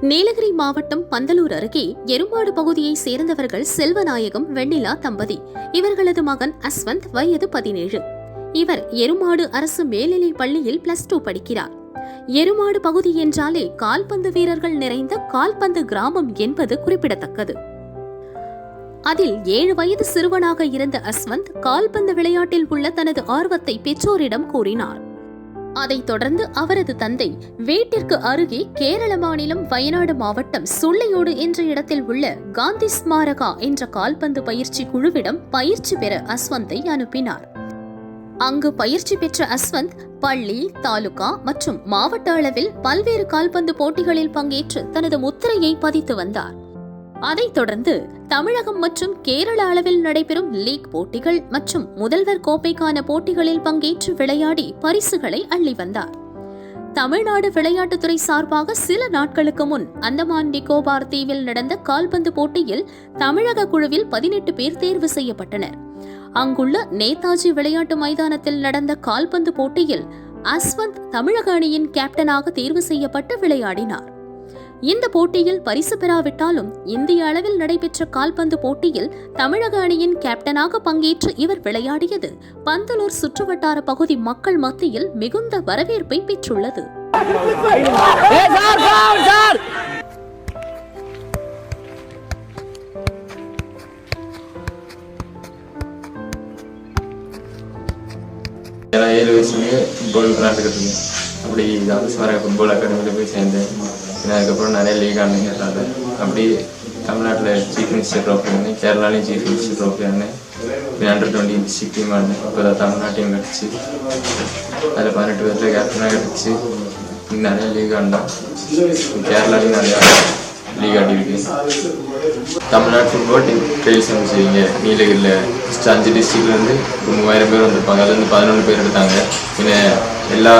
நீலகிரி மாவட்டம் பந்தலூர் அருகே எருமாடு பகுதியை சேர்ந்தவர்கள் செல்வநாயகம் வெண்ணிலா தம்பதி. இவர்களது மகன் அஸ்வந்த் வயது பதினேழு. இவர் எருமாடு அரசு மேல்நிலைப் பள்ளியில் பிளஸ் டூ படிக்கிறார். எருமாடு பகுதி என்றாலே கால்பந்து வீரர்கள் நிறைந்த கால்பந்து கிராமம் என்பது குறிப்பிடத்தக்கது. அதில் ஏழு வயது சிறுவனாக இருந்த அஸ்வந்த் கால்பந்து விளையாட்டில் உள்ள தனது ஆர்வத்தை பெற்றோரிடம் கூறினார். அதைத் தொடர்ந்து அவரது தந்தை வீட்டிற்கு அருகே கேரள மாநிலம் வயநாடு மாவட்டம் சுள்ளையோடு என்ற இடத்தில் உள்ள காந்தி ஸ்மாரகா என்ற கால்பந்து பயிற்சி குழுவிடம் பயிற்சி பெற அஸ்வந்தை அனுப்பினார். அங்கு பயிற்சி பெற்ற அஸ்வந்த் பள்ளி தாலுகா மற்றும் மாவட்ட அளவில் பல்வேறு கால்பந்து போட்டிகளில் பங்கேற்று தனது முத்திரையை பதித்து வந்தார். அதைத் தொடர்ந்து தமிழகம் மற்றும் கேரள அளவில் நடைபெறும் லீக் போட்டிகள் மற்றும் முதல்வர் கோப்பைக்கான போட்டிகளில் பங்கேற்று விளையாடி பரிசுகளை அள்ளி வந்தார். தமிழ்நாடு விளையாட்டுத்துறை சார்பாக சில நாட்களுக்கு முன் அந்தமான் நிக்கோபார் தீவில் நடந்த கால்பந்து போட்டியில் தமிழக குழுவில் பதினெட்டு பேர் தேர்வு செய்யப்பட்டனர். அங்குள்ள நேதாஜி விளையாட்டு மைதானத்தில் நடந்த கால்பந்து போட்டியில் அஸ்வந்த் தமிழக அணியின் கேப்டனாக தேர்வு செய்யப்பட்டு விளையாடினார். இந்த போட்டியில் பரிசு பெறாவிட்டாலும் இந்திய அளவில் நடைபெற்ற கால்பந்து போட்டியில் தமிழக அணியின் கேப்டனாக பங்கேற்று இவர் விளையாடியது. பந்தலூர் சுற்றுவட்டார பகுதி மக்கள் மத்தியில் மிகுந்த வரவேற்பை பெற்றுள்ளது. ஏழு வயசுலேயே ஃபுட்பால் விளாண்டுக்கிட்டு இருந்தேன் அப்படி ஜாதஸ்வர ஃபுட்பால் அகாடமியில் போய் சேர்ந்தேன் பின்ன அதுக்கப்புறம் நிறைய லீக் ஆனீங்க அதில் அப்படி தமிழ்நாட்டில் சீஃப் மினிஸ்டர் ட்ராஃபி ஆனேன் கேரளாலையும் சீஃப் மினிஸ்டர் ட்ராஃபி ஆனேன் பின் அண்டர் டுவெண்ட்டி டிஸ்ட்ரிக் டீம் ஆடினேன் இப்போ தான் தமிழ்நாட்டையும் கிடச்சி. அதில் பதினெட்டு பேர்த்தில் கேப்டனாக கிடச்சி. நிறைய லீக் ஆடினேன் கேரளாலையும் நிறையா லீக் ஆடிருக்கேன் தமிழ்நாடு ஃபுட்பால் டீம் ட்ரைல்ஸ் செய்வீங்க நீலகிரியில் ஃபஸ்ட்டு அஞ்சு டிஸ்ட்ரிக்ட்லேருந்து ஒரு மூவாயிரம் பேர் வந்திருப்பாங்க. அதுலேருந்து பதினொன்று பேர் எடுத்தாங்க. பின்ன எல்லா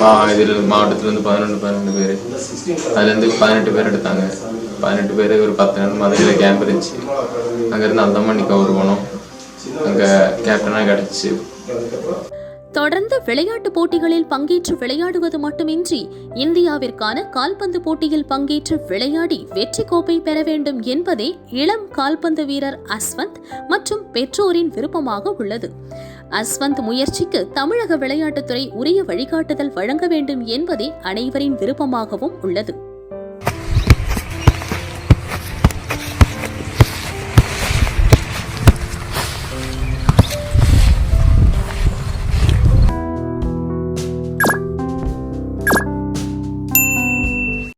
மா இதில் மாவட்டத்துலேருந்து பதினொன்று பதினொன்று பேர். அதுலேருந்து பதினெட்டு பேர் எடுத்தாங்க. பதினெட்டு பேர் ஒரு பத்து நாள் மதுரையில் கேம்ப் இருந்துச்சு. அங்கேருந்து அந்தமான் நிக்கோவர் போனோம். அங்கே கேப்டனாக கிடச்சிச்சு தொடர்ந்து விளையாட்டு போட்டிகளில் பங்கேற்று விளையாடுவது மட்டுமின்றி இந்தியாவிற்கான கால்பந்து போட்டியில் பங்கேற்று விளையாடி வெற்றி கோப்பை பெற வேண்டும் என்பதே இளம் கால்பந்து வீரர் அஸ்வந்த் மற்றும் பெற்றோரின் விருப்பமாக உள்ளது. அஸ்வந்த் முயற்சிக்கு தமிழக விளையாட்டுத்துறை உரிய வழிகாட்டுதல் வழங்க வேண்டும் என்பதே அனைவரின் விருப்பமாகவும் உள்ளது.